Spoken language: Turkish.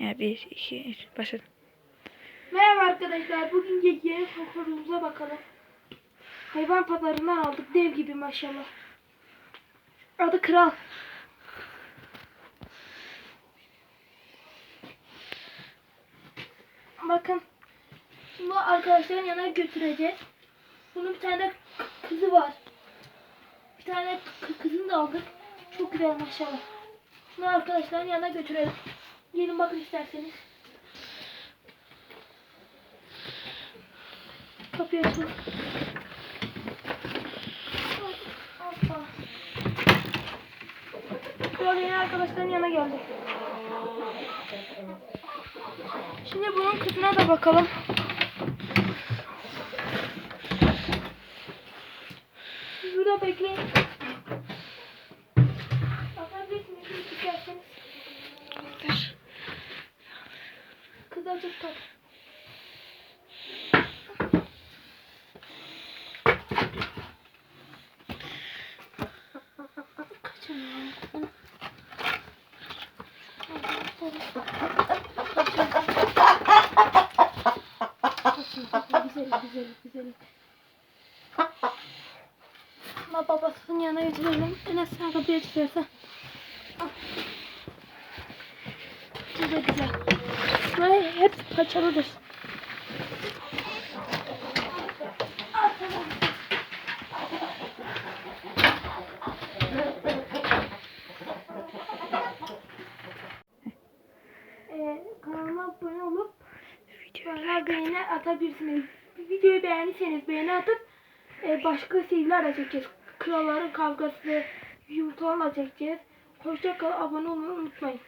Ya bir, iki, üç. Başladım. Merhaba arkadaşlar. Bugün yeni konumuza bakalım. Hayvan pazarından aldık. Dev gibi maşallah. Adı Kral. Bakın. Bunu arkadaşların yanına götüreceğiz. Bunun bir tane kızı var. Bir tane kızını da aldık. Çok güzel maşallah. Bunu arkadaşların yanına götürelim. Gelin bakın isterseniz. Kapıyı. Böyle yeni arkadaşların yanına geldi. Şimdi bunun kızına da bakalım. Burada bekleyin. Kız azıcık tak. Güzel, güzel, güzel. Ama babasının yanına götürelim. Enes sen kapıyı açıyorsa. Güzel güzel. Hep paçalıdır. Ee, kanalıma abone olup bana beğeni atabilirsiniz. Videoyu beğendiyseniz beğeni atıp e, başka seriler de çekeceğiz. Kralların kavgası, yumurtalarla çekeceğiz. Hoşça kalın, abone olmayı unutmayın.